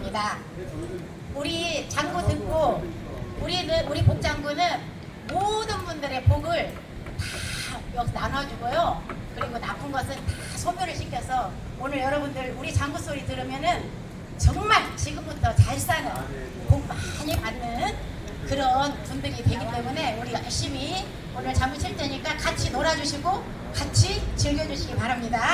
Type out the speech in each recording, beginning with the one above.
있습니다. 우리 장구 듣고 우리는 우리 복장구는 모든 분들의 복을 다 여기 나눠주고요. 그리고 나쁜 것은 다 소멸을 시켜서 오늘 여러분들 우리 장구 소리 들으면은 정말 지금부터 잘 사는 복 많이 받는 그런 분들이 되기 때문에 우리 열심히 오늘 장구 칠 테니까 같이 놀아주시고 같이 즐겨주시기 바랍니다.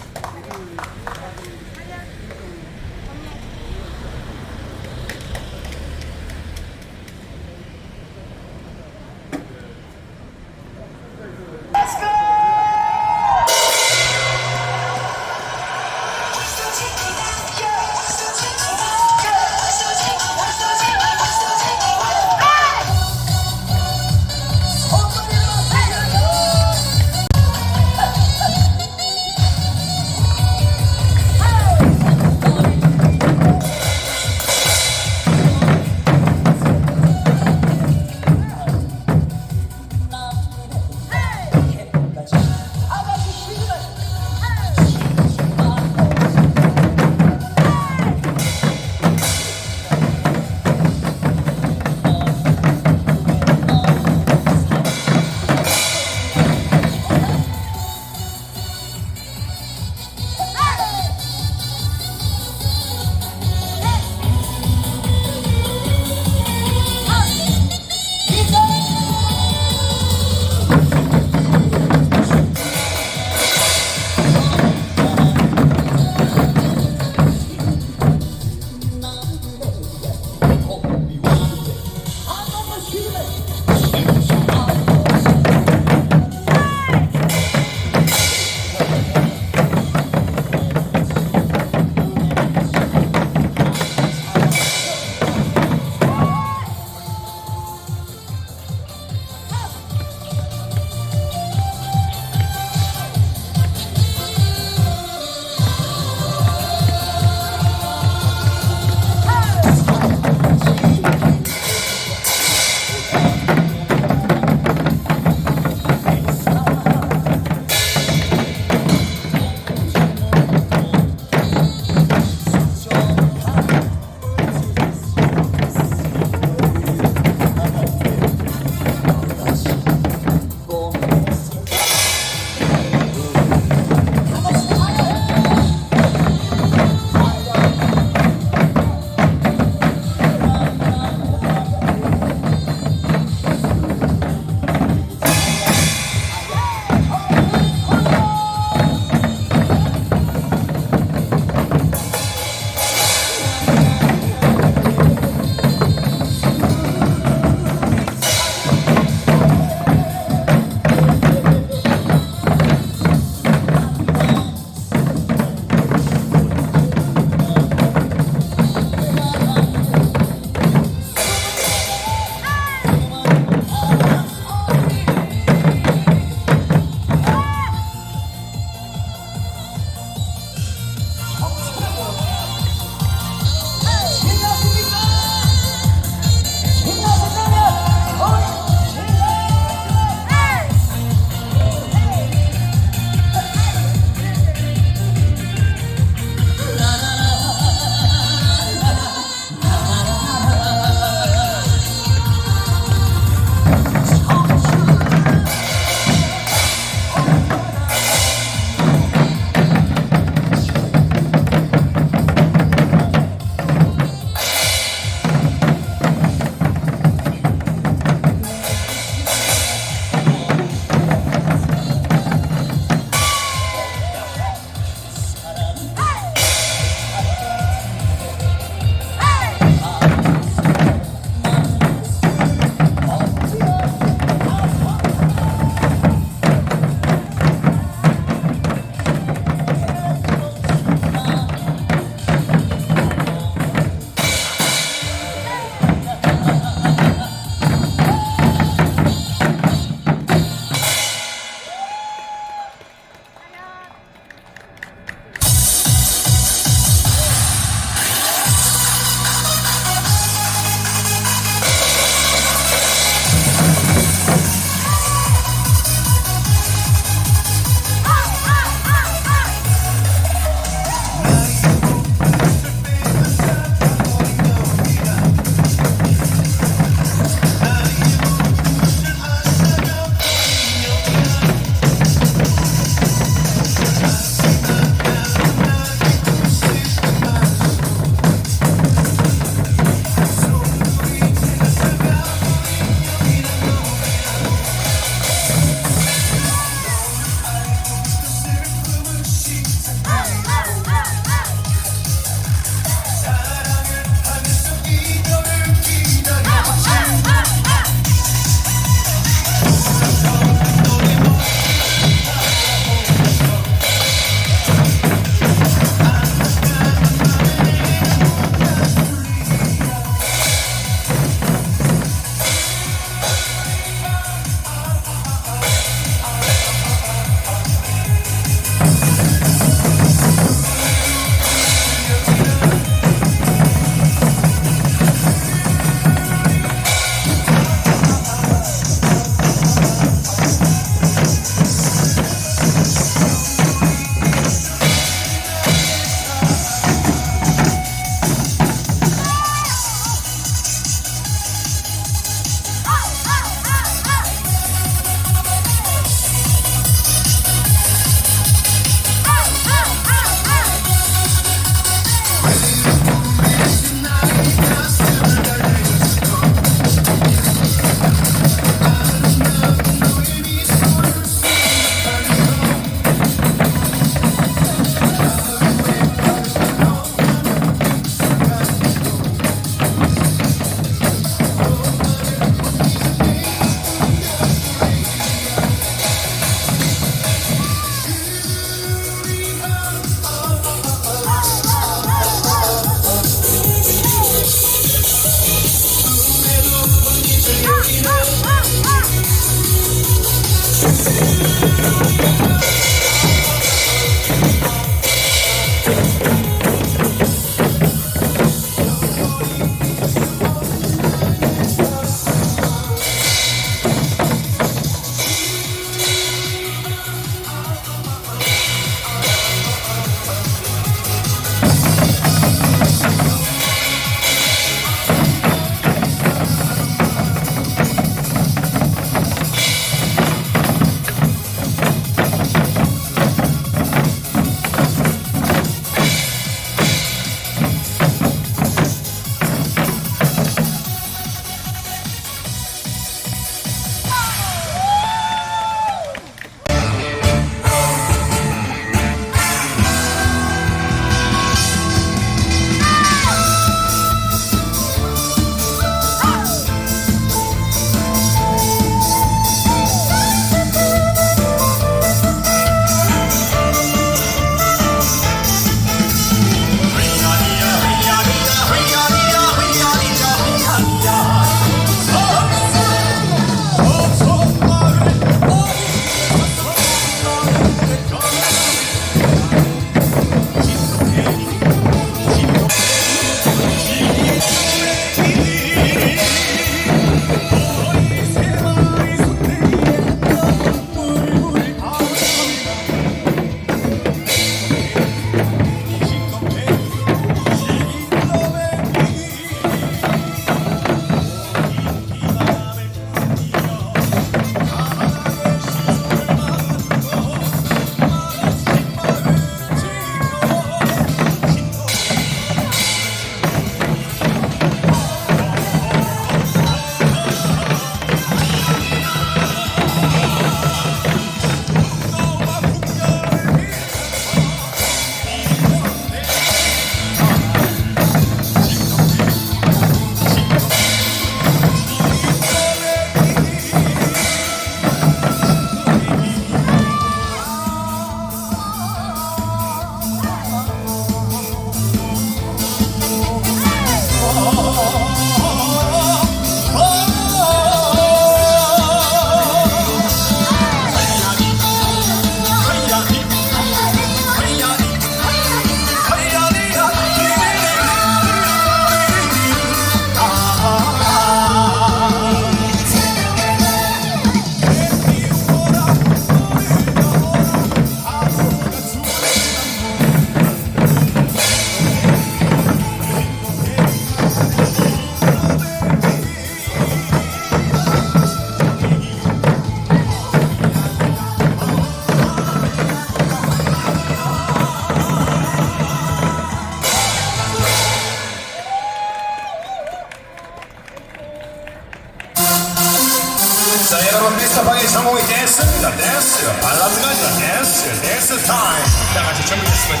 There's the time. 나같이 전부 됐으면.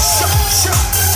샤, 샤.